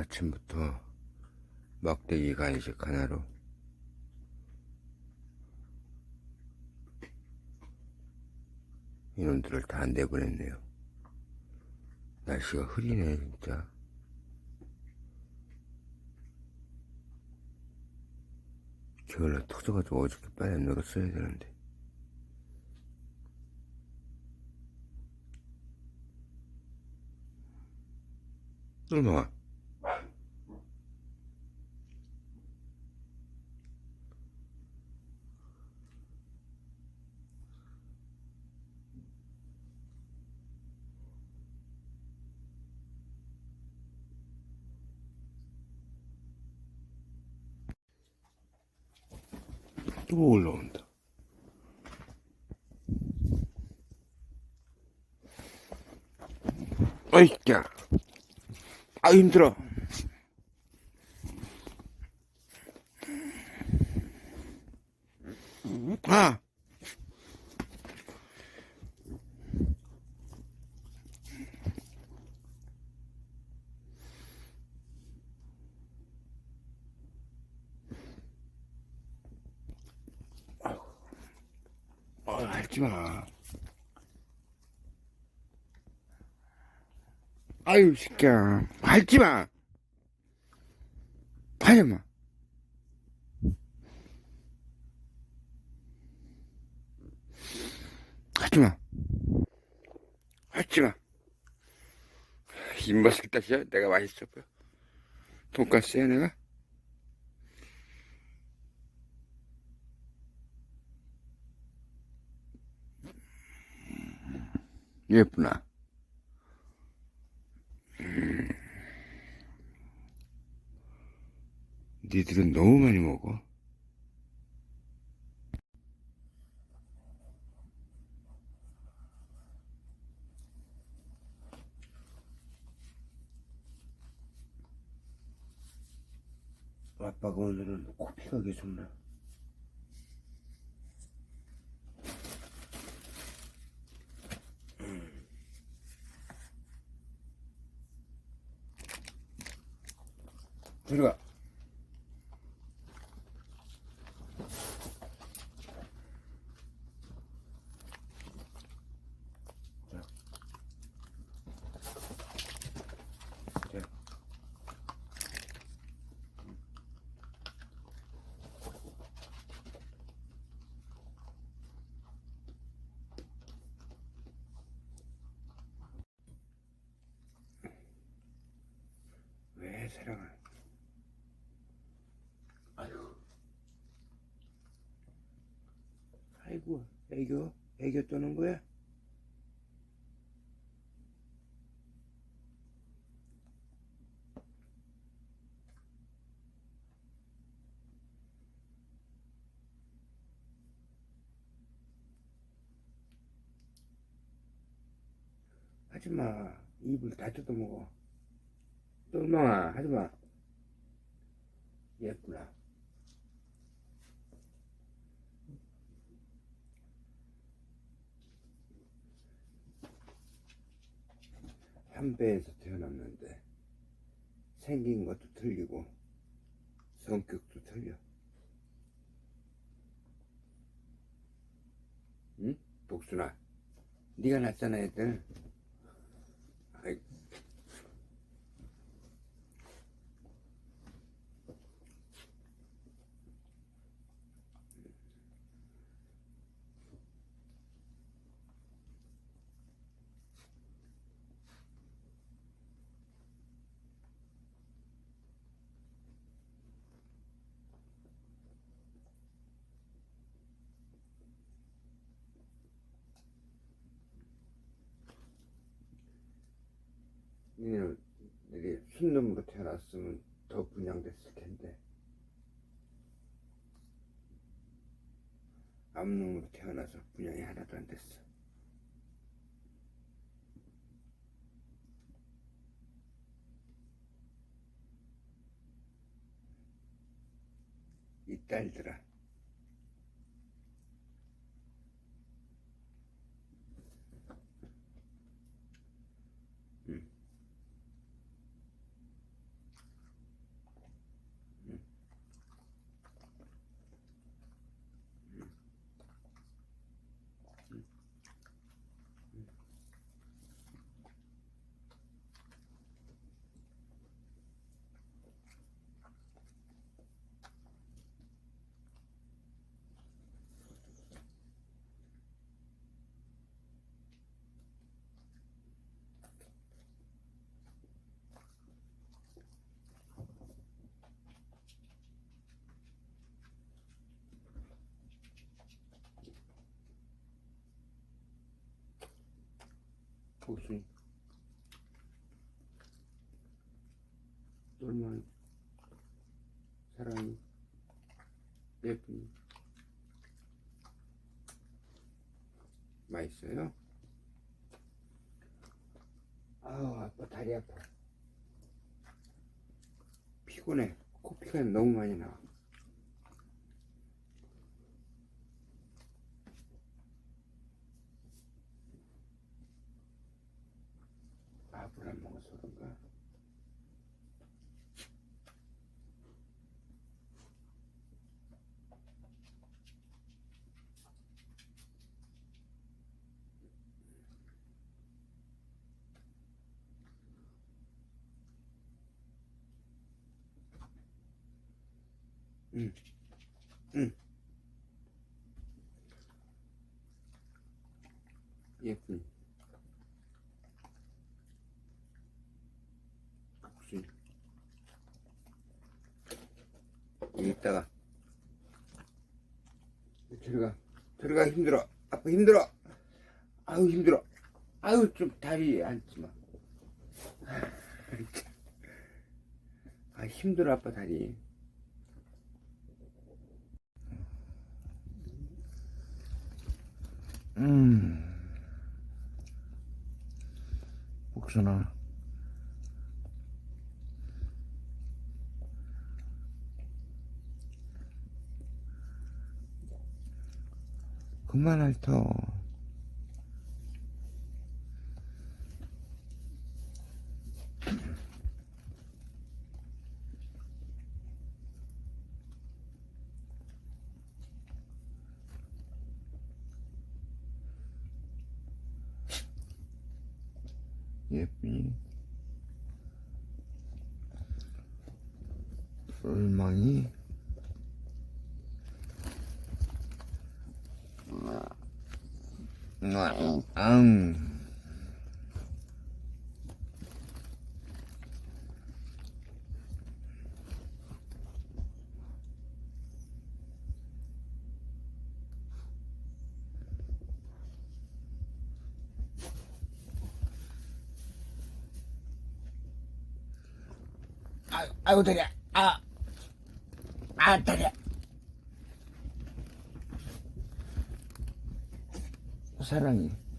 아침부터 막대기 간식 하나로 이놈들을 다 내보냈네요. 날씨가 흐리네, 진짜. 겨울에 터져가지고 어저께 빨리 놀았어야 되는데. 얼마? 또 올라온다. 아이야. 아 힘들어. 아. 어, 알지 마. 아유, 새끼야. 알지 마. 하지 마. 하지 마. 하지 마. 입맛을 다시야? 내가 맛있어 보여. 돈가스야, 내가? 예쁘나? 음. 니들은 너무 많이 먹어. 아빠가 오늘은 코피가 계속 나. 들어가. 사랑을? 아유. 아이고, 애교, 애교 떠는 거야? 하지마, 입을 다 뜯어먹어. 똘망아, 하지마. 예쁘나. 한 배에서 태어났는데 생긴 것도 틀리고 성격도 틀려. 응? 복순아, 네가 낳잖아 애들. 아이, 니는 이게 태어났으면 더 분양됐을 텐데 암놈으로 태어나서 분양이 하나도 안 됐어. 이 딸들아 복순이 똘망이 사랑이 예쁜이 맛있어요? 아우 아빠 다리 아파. 피곤해. 코피가 너무 많이 나밥을 안 먹어서 그런가? 응, 응. 예쁜. 복순. 여기 있다가. 들어가. 들어가 힘들어. 아빠 힘들어. 아유 힘들어. 아유 좀 다리 앉지 마. 아 힘들어 아빠 다리. 음. 복순아. 그만 핥어. 예쁘니? 똘망이? 앙. 아, 아이고 다리야. 아, 아 다리야. 사랑이.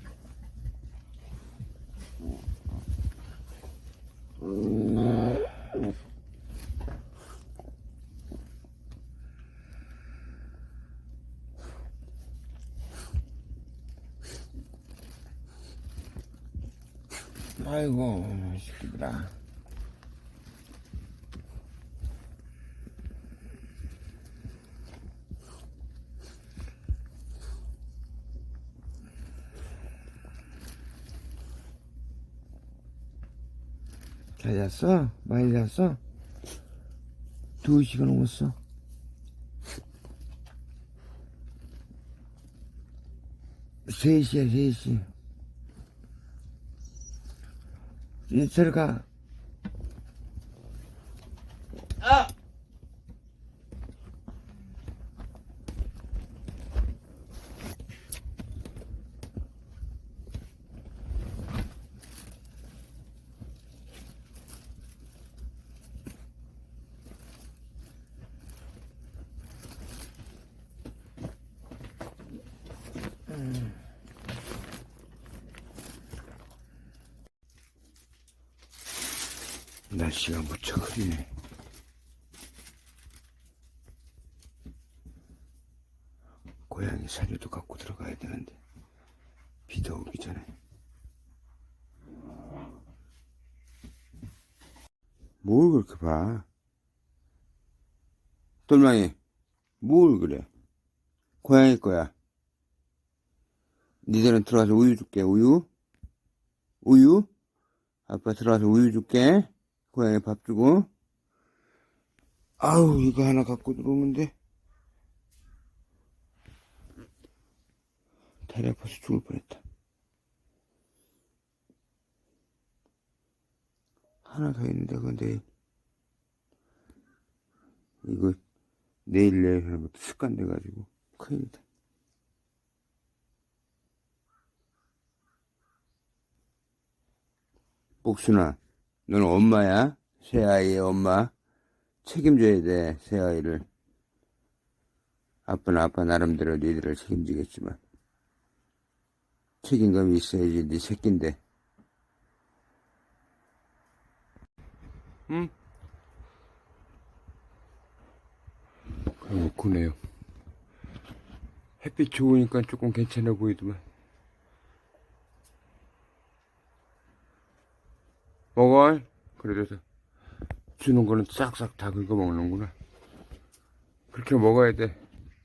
아이고, 시끄라. 잘 잤어? 많이 잤어? 두 시간 넘었어. 세 시야, 세 시. 이제 들어가. 아! 날씨가 무척 흐리네. 고양이 사료도 갖고 들어가야 되는데 비도 오기 전에 뭘 그렇게 봐? 똘망이 뭘 그래? 고양이 거야. 니들은 들어가서 우유 줄게 우유 우유 아빠 들어가서 우유 줄게. 고양이 밥 주고. 아우, 이거 하나 갖고 들어오면 돼. 다리 아파서 죽을 뻔했다. 하나 더 있는데, 내일. 이거 내일 내일 것도 습관 돼가지고 큰일이다. 복순아, 너는 엄마야? 새 아이의 엄마. 책임져야 돼, 새 아이를. 아빠는 아빠 나름대로 니들을 책임지겠지만. 책임감이 있어야지, 네 새끼인데. 응? 그렇구네요. 햇빛 좋으니까 조금 괜찮아 보이더만. 먹어. 그래도 주는 거는 싹싹 다 긁어 먹는구나. 그렇게 먹어야 돼.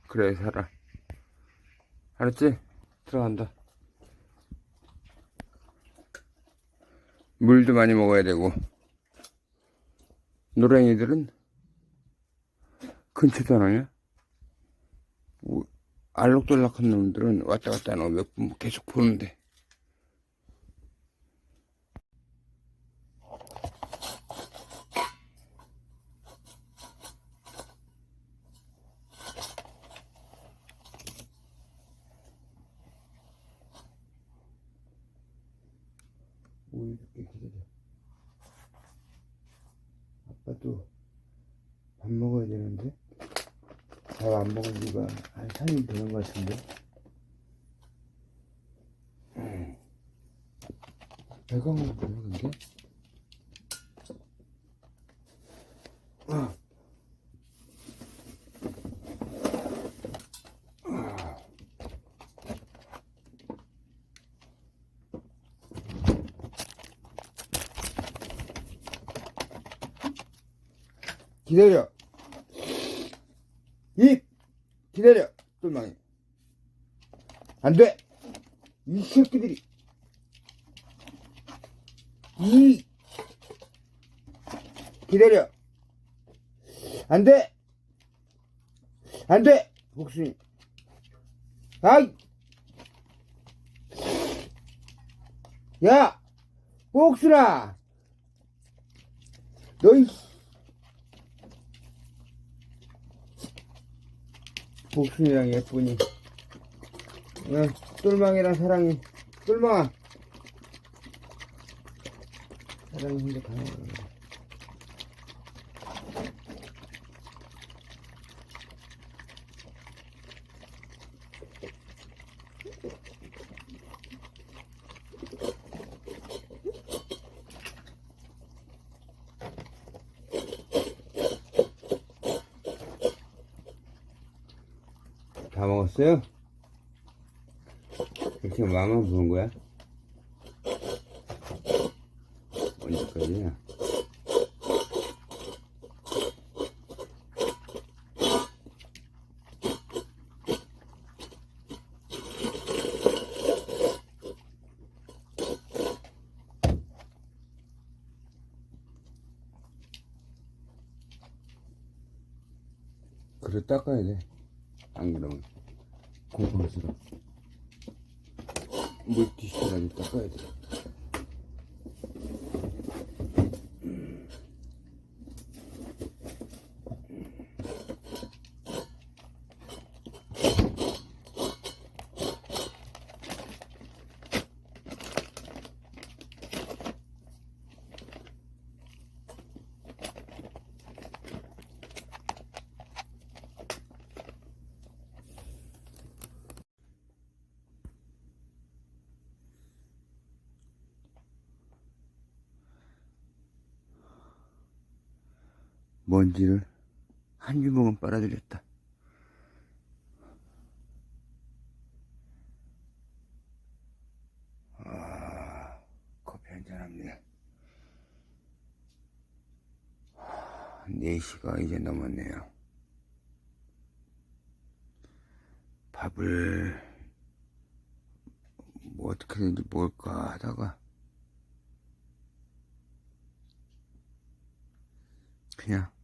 그래 살아. 알았지? 들어간다. 물도 많이 먹어야 되고. 노랭이들은 근처도 안 오냐? 우- 알록달록한 놈들은 왔다 갔다 안 오고 몇 분 계속 보는데. 우유 줄게 기다려. 아빠도 밥 먹어야 되는데? 밥 안 먹은 지가 한 3일 되는 것 같은데? 음. 배가 고프네 근데 기다려. 입 기다려. 똘망이. 안돼. 이 새끼들이. 이 기다려. 안돼. 안돼. 복순이. 아이. 야 복순아. 너이 복순이랑 예쁘니. 응, 똘망이랑 사랑이 똘망아. 사랑이 혼자 다 먹어 다 먹었어요? 그렇게 마음만 부은 거야? 언제까지야? 그래 닦아야 돼. 안 그러면 공포스러워. 물티슈라도 닦아야 돼. 먼지를 한 주먹은 빨아들였다. 아, 커피 한잔 합니다. 4시가 이제 넘었네요. 밥을 뭐 어떻게든지 먹을까 하다가 그냥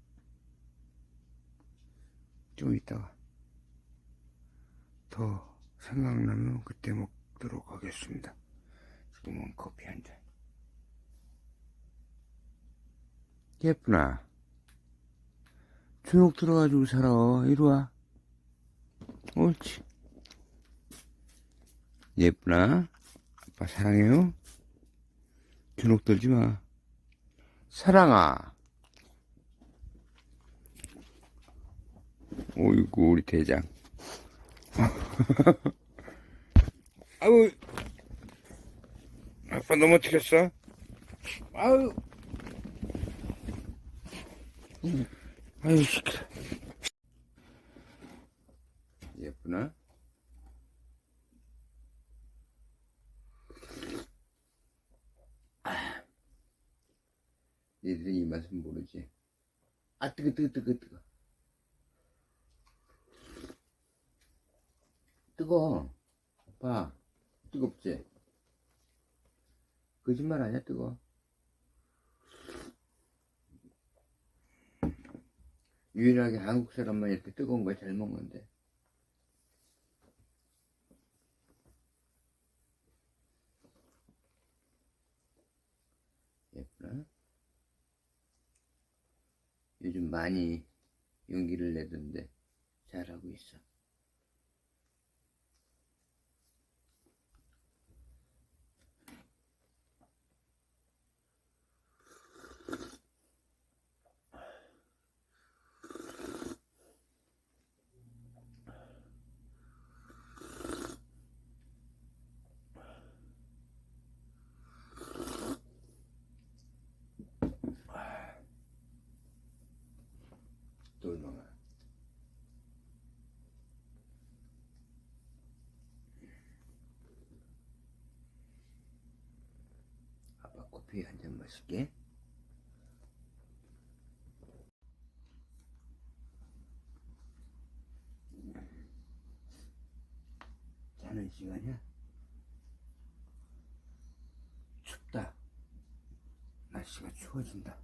좀 이따가 더 생각나면 그때 먹도록 하겠습니다. 지금은 커피 한 잔. 예쁘나? 주눅 들어가지고 살아. 이리 와. 옳지. 예쁘나? 아빠 사랑해요. 주눅 들지 마. 사랑아. 오이구, 우리 대장. 아우, 아빠 넘어뜨렸어? 아우. 아유, 시끄러. 예쁘나? 얘들이 이 맛은 모르지. 아, 뜨거, 뜨거, 뜨거, 뜨거. 뜨거. 아빠, 뜨겁지? 거짓말 아니야, 뜨거. 유일하게 한국 사람만 이렇게 뜨거운 거 잘 먹는데. 예쁘나? 요즘 많이 용기를 내던데 잘하고 있어. 똘망아. 아빠 커피 한 잔 마실게. 자는 시간이야? 춥다. 날씨가 추워진다.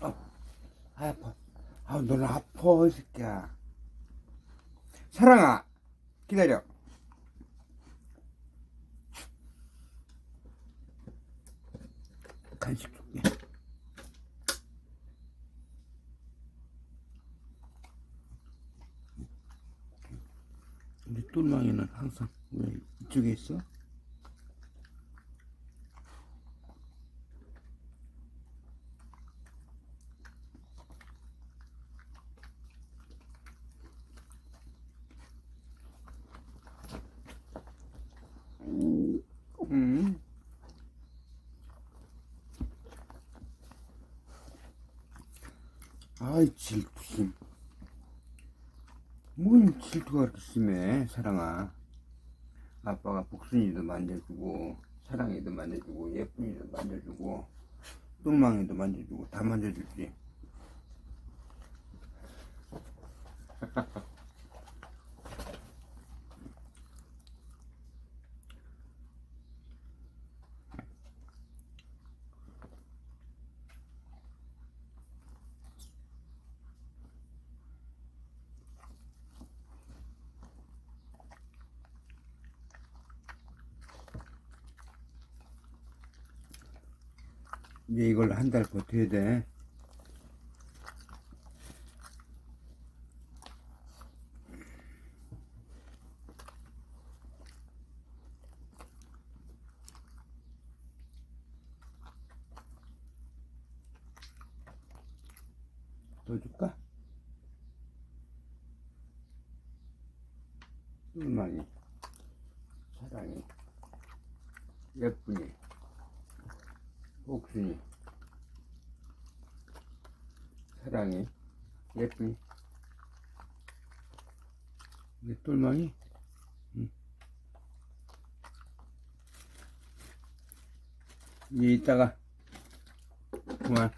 아, 아파. 아, 너는 아파, 이 새끼야. 사랑아, 기다려. 간식 줄게. 우리 똘망이는 항상 왜 이쪽에 있어? 음. 아이 질투심 뭔 질투가 그렇게 심해 사랑아. 아빠가 복순이도 만져주고 사랑이도 만져주고 예쁜이도 만져주고 똥망이도 만져주고 다 만져주지 이제 이걸 한 달 버텨야 돼 더 줄까? 꿀망이 사랑이 예쁘니 옥순이 사랑이 예쁘니 내 똘망이 응. 이따가. 그만.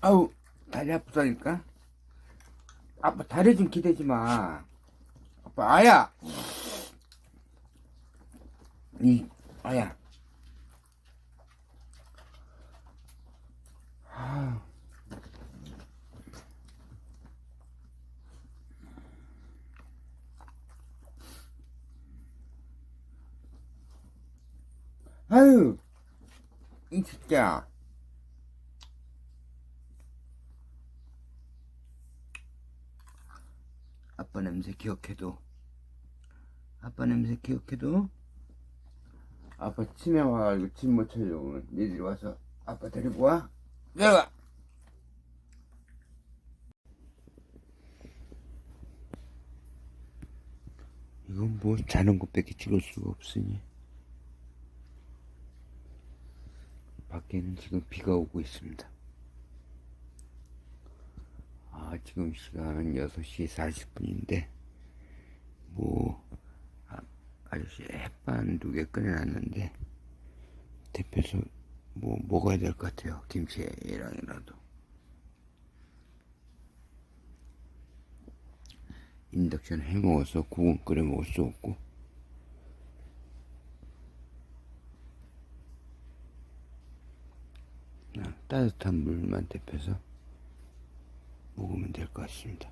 아우 다리 아프다니까? 아빠 다리 좀 기대지 마. 아빠 아야! 이 아야. 아. 아유, 이 새끼야. 아빠 냄새 기억해도, 아빠 냄새 기억해도, 아빠 치매 와가지고 집못 찾아오면 니들이 와서 아빠 데리고 와? 내려가! 이건 뭐 자는 것밖에 찍을 수가 없으니 밖에는 지금 비가 오고 있습니다. 아 지금 시간은 6시 40분인데 뭐 아, 아저씨 햇반 두 개 꺼내놨는데 대표서 뭐 먹어야 될 것 같아요. 김치랑이라도. 인덕션 해 먹어서 국은 끓여 먹을 수 없고 그냥 따뜻한 물만 데펴서 먹으면 될 것 같습니다.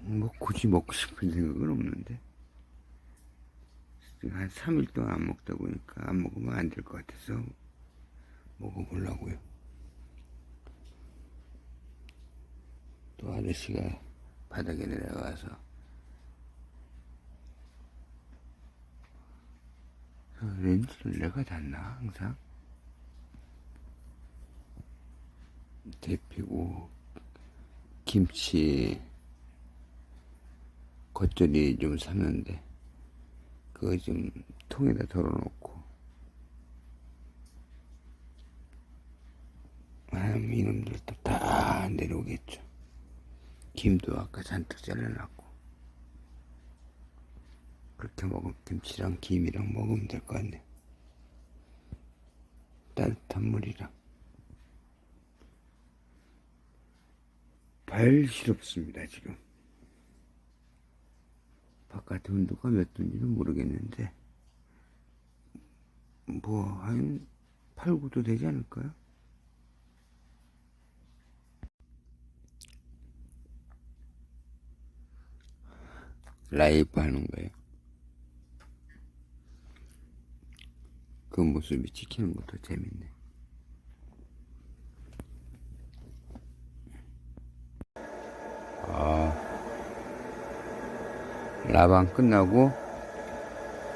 뭐 굳이 먹고 싶은 생각은 없는데 한 3일 동안 안 먹다 보니까 안 먹으면 안 될 것 같아서 먹어보려고요. 또 아저씨가 바닥에 내려가서 저 렌즈를 내가 닿나 항상 데피고 김치 겉절이 좀 샀는데 그거 좀 통에다 덜어놓고 아 이놈들도 다 내려오겠죠. 김도 아까 잔뜩 잘라놨고. 그렇게 먹으면 김치랑 김이랑 먹으면 될 것 같네. 따뜻한 물이랑 발 시렵습니다 지금 바깥에 온도가 몇 도인지는 모르겠는데 뭐 한 8, 9도 되지 않을까요? 라이브 하는 거예요. 그 모습이 찍히는 것도 재밌네. 아, 라방 끝나고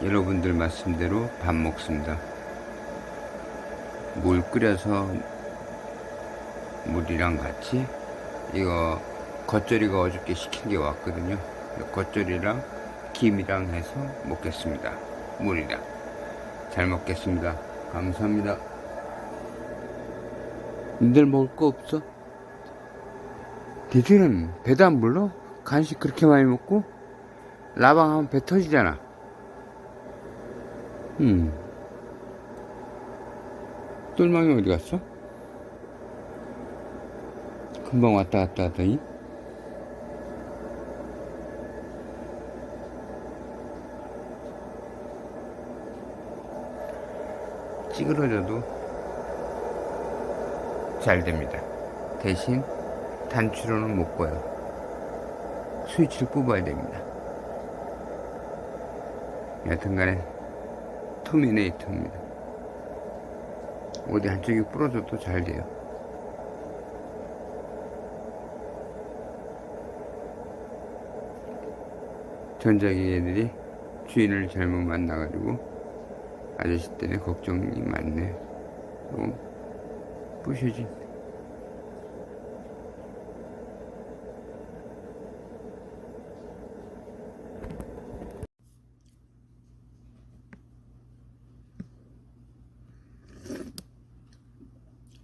여러분들 말씀대로 밥 먹습니다. 물 끓여서 물이랑 같이 이거 겉절이가 어저께 시킨 게 왔거든요. 겉절이랑 김이랑 해서 먹겠습니다. 물이랑. 잘 먹겠습니다. 감사합니다. 니들 먹을 거 없어? 니들은 배도 안 불러? 간식 그렇게 많이 먹고? 라방 하면 배 터지잖아. 음. 똘망이 어디 갔어? 금방 왔다 갔다 하더니? 찌그러져도 잘 됩니다. 대신 단추로는 못 꺼요. 스위치를 뽑아야 됩니다. 여튼 간에 터미네이터입니다. 어디 한쪽이 부러져도 잘 돼요. 전자기 애들이 주인을 잘못 만나가지고 아저씨 때문에 걱정이 많네. 너무 부셔진.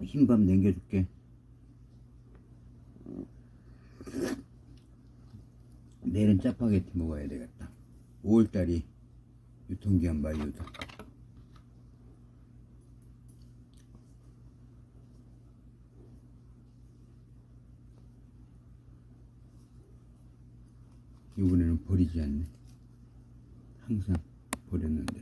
흰밥 남겨줄게. 내일은 짜파게티 먹어야 되겠다. 5월달이 유통기한 만료다. 이번에는 버리지 않네. 항상 버렸는데.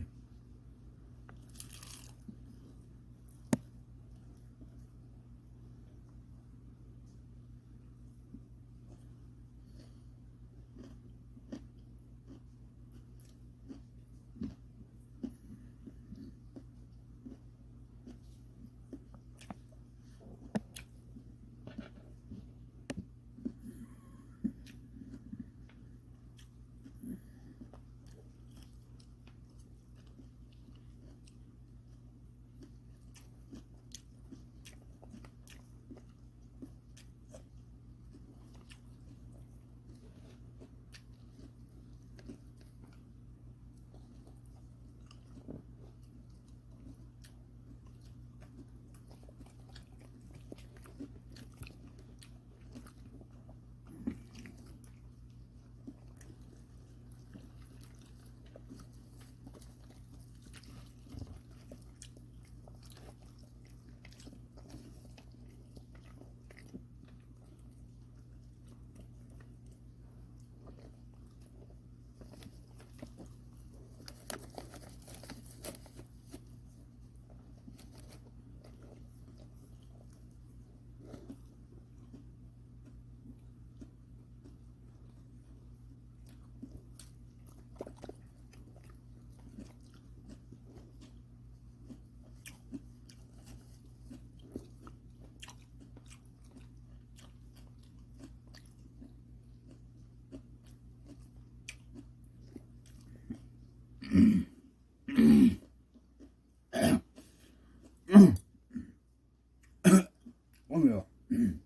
오늘요.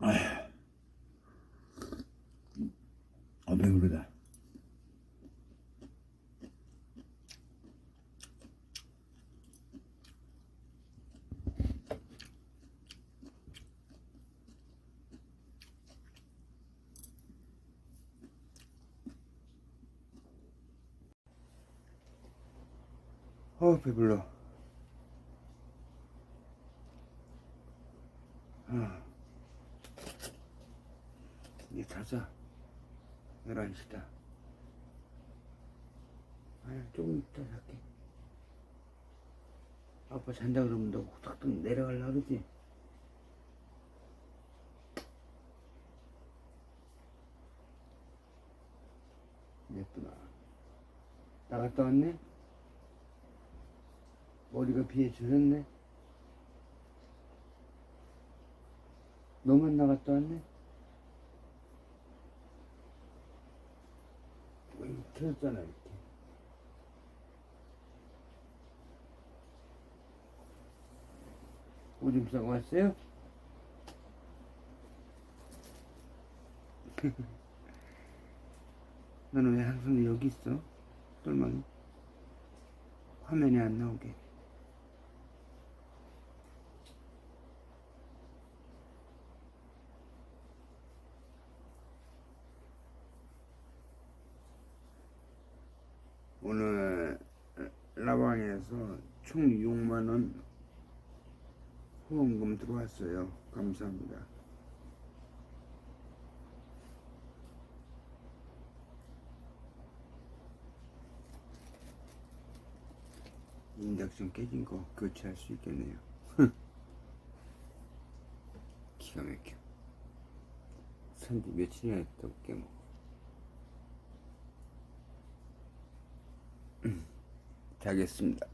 아, 배부르다. 어, 배불러. 아. 이제 자자. 11시다. 아니, 조금 이따 잘게. 아빠 잔다 그러면 너 후딱딱 내려갈라 그러지? 예쁘다. 나갔다 왔네? 머리가 비에 젖었네? 너만 나갔다 왔네? 뭐 이거 켜졌잖아 이렇게 오줌 싸고 왔어요? 너는 왜 항상 여기 있어? 똘망이 화면에 안 나오게 오늘 라방에서 총 6만원 후원금 들어왔어요. 감사합니다. 인덕션 깨진 거 교체할 수 있겠네요. 기가 막혀. 산지 며칠이나 했다 올게 뭐. 자겠습니다.